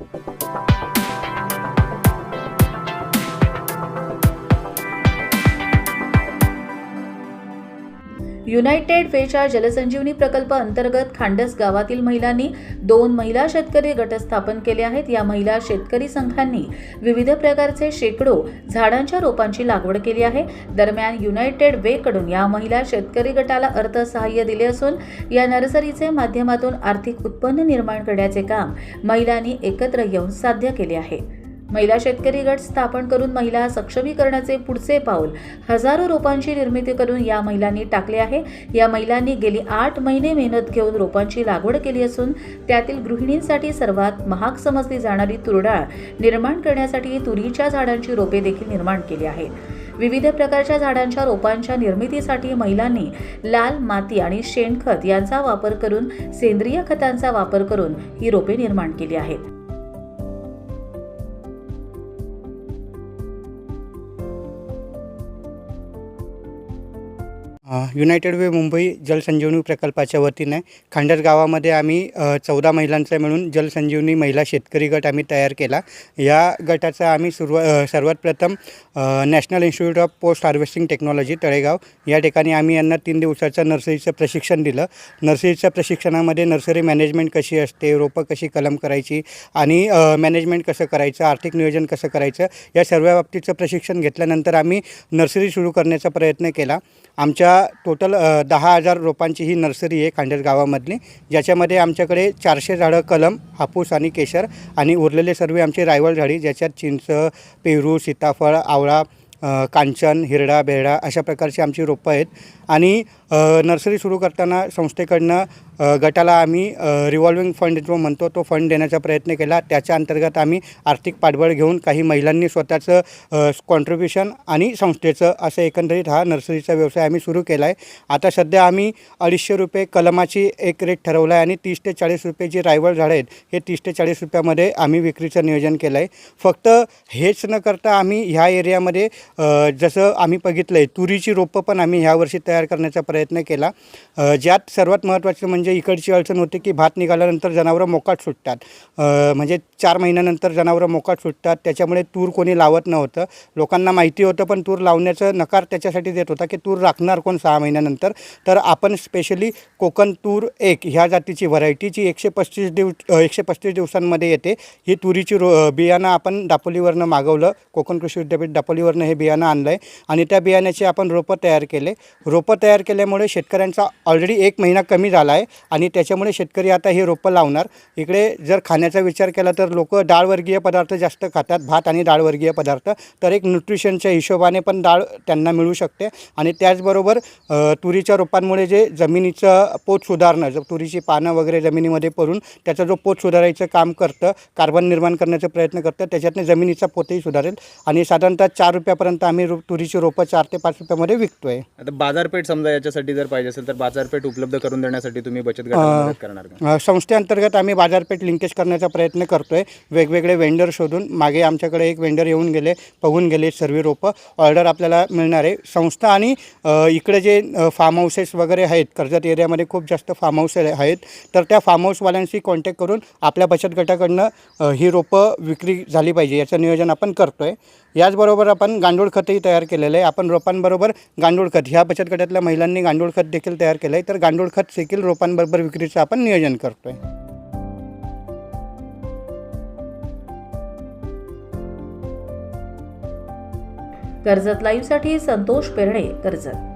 Thank you. United वेच्या जलसंजीवनी प्रकल्प अंतर्गत खांडस गावातील महिलांनी दोन महिला शेतकरी गट स्थापन केले आहेत. या महिला शेतकरी संघांनी विविध प्रकारचे शेकडो झाडांच्या रोपांची लागवड केली आहे. दरम्यान युनायटेड वे कडून या महिला शेतकरी गटाला अर्थसहाय्य दिले असून या नर्सरीचे माध्यमातून आर्थिक उत्पन्न निर्माण करण्याचे काम महिलांनी एकत्र येऊन साध्य केले आहे. महिला शेतकरी गट स्थापन करून महिला सक्षमीकरणाचे पुढचे पाऊल हजारो रोपांची निर्मिती करून या महिलांनी टाकले आहे. या महिलांनी गेली आठ महिने मेहनत घेऊन रोपांची लागवड केली असून त्यातील गृहिणींसाठी सर्वात महाग समजली जाणारी तुरडाळ निर्माण करण्यासाठी तुरीच्या झाडांची रोपे देखील निर्माण केली आहेत. विविध प्रकारच्या झाडांच्या रोपांच्या निर्मितीसाठी महिलांनी लाल माती आणि शेणखत यांचा वापर करून सेंद्रिय खतांचा वापर करून ही रोपे निर्माण केली आहेत. युनायटेड वे मुंबई जलसंजीवनी प्रकल्पाच्या वतीने खांडर गावामध्ये आम्ही चौदा महिलांचा मिळून जलसंजीवनी महिला शेतकरी गट आम्ही तयार केला. या गटाचा आम्ही सुरुवा सर्वात प्रथम national institute of post harvesting technology Talegaon या ठिकाणी आम्ही यांना तीन दिवसाचं नर्सरीचं प्रशिक्षण दिलं. नर्सरीच्या प्रशिक्षणामध्ये नर्सरी मॅनेजमेंट कशी असते रोपं कशी कलम करायची आणि मॅनेजमेंट कसं करायचं आर्थिक नियोजन कसं करायचं या सर्व बाबतीचं प्रशिक्षण घेतल्यानंतर आम्ही नर्सरी सुरू करण्याचा प्रयत्न केला. आमच्या टोटल दहा हजार रोपांची ही नर्सरी आहे खांडेस गावामधली. ज्याच्यामध्ये आमच्याकडे चारशे झाडं कलम हापूस आणि केशर आणि उरलेले सर्व आमचे रायवळ झाडी ज्याच्यात चिंच पेरू सीताफळ आवळा कांचन हिरडा बेरडा अशा प्रकारची आमची रोपं आहेत. आणि नर्सरी सुरू करताना संस्थेकडनं गटाला आम्ही रिव्हॉल्विंग फंड जो म्हणतो तो फंड देण्याचा प्रयत्न केला. त्याच्या अंतर्गत आम्ही आर्थिक पाठबळ घेऊन काही महिलांनी स्वतःचं कॉन्ट्रीब्युशन आणि संस्थेचं असं एकंदरीत हा नर्सरीचा व्यवसाय आम्ही सुरू केला आहे आता सध्या आम्ही अडीचशे रुपये कलमाची एक रेट ठरवला आहे आणि तीस ते चाळीस रुपये जी रायवळ झाडं आहेत हे तीस ते चाळीस रुपयामध्ये आम्ही विक्रीचं नियोजन केलं आहे फक्त हेच न करता आम्ही ह्या एरियामध्ये जसं आम्ही बघितलं आहे तुरीची रोपं पण आम्ही ह्यावर्षी तयार तयार करण्याचा प्रयत्न केला. ज्यात सर्वात महत्त्वाचं म्हणजे इकडची अडचण होती की भात निघाल्यानंतर जनावरं मोकाट सुटतात. म्हणजे चार महिन्यानंतर जनावरं मोकाट सुटतात. त्याच्यामुळे तूर कोणी लावत नव्हतं. लोकांना माहिती होतं पण तूर लावण्याचं नकार त्याच्यासाठी देत होता की तूर राखणार कोण सहा महिन्यानंतर? तर आपण स्पेशली कोकण तूर एक ह्या जातीची व्हरायटी जी एकशे पस्तीस दिवस एकशे पस्तीस दिवसांमध्ये येते ही तुरीची रो बियाणं आपण दापोलीवरनं मागवलं. कोकण कृषी विद्यापीठ दापोलीवरनं हे बियाणं आणलं आहे आणि त्या बियाण्याचे आपण रोपं तयार केले. रोप रोपं तयार केल्यामुळे शेतकऱ्यांचा ऑलरेडी एक महिना कमी झाला आहे आणि त्याच्यामुळे शेतकरी आता हे रोपं लावणार. इकडे जर खाण्याचा विचार केला तर लोक डाळवर्गीय पदार्थ जास्त खातात भात आणि डाळवर्गीय पदार्थ. तर एक न्यूट्रिशनच्या हिशोबाने पण डाळ त्यांना मिळू शकते. आणि त्याचबरोबर तुरीच्या रोपांमुळे जे जमिनीचं पोत सुधारणं जर तुरीची पानं वगैरे जमिनीमध्ये पडून त्याचा जो पोत सुधारायचं काम करतं कार्बन निर्माण करण्याचा प्रयत्न करतं त्याच्यातनं जमिनीचा पोतही सुधारेल. आणि साधारणतः चार रुपयापर्यंत आम्ही रो तुरीची रोपं चार ते पाच रुपयामध्ये विकतो आहे आता बाजारपेठ समजा याच्यासाठी जर पाहिजे असेल तर बाजारपेठ उपलब्ध करून देण्यासाठी तुम्ही बचत गटाला मदत करणार का? अ, संस्थेअंतर्गत आम्ही बाजारपेठ लिंकेज करण्याचा प्रयत्न करतो आहे वेगवेगळे वेंडर शोधून मागे आमच्याकडे एक वेंडर येऊन गेले बघून गेले सर्व रोपं. ऑर्डर आपल्याला मिळणार आहे. संस्था आणि अ, इकडे जे फार्म हाऊसेस वगैरे आहेत कर्जत एरियामध्ये खूप जास्त फार्म हाऊस आहेत तर त्या फार्म हाऊसवाल्यांशी कॉन्टॅक्ट करून आपल्या बचत गटाकडनं अ, ही रोपं विक्री झाली पाहिजे याचं नियोजन आपण करतो आहे याचबरोबर आपण गांडूळ खतही तयार केलेलं आहे. आपण रोपांबरोबर गांडूळ खत ह्या बचत गटातल्या महिलांनी गांडूळ खत देखील तयार केलं आहे तर गांडूळ खत देखील रोपांबरोबर विक्रीचं आपण नियोजन करतो आहे कर्जत लाईव्हसाठी संतोष पेरणे कर्जत.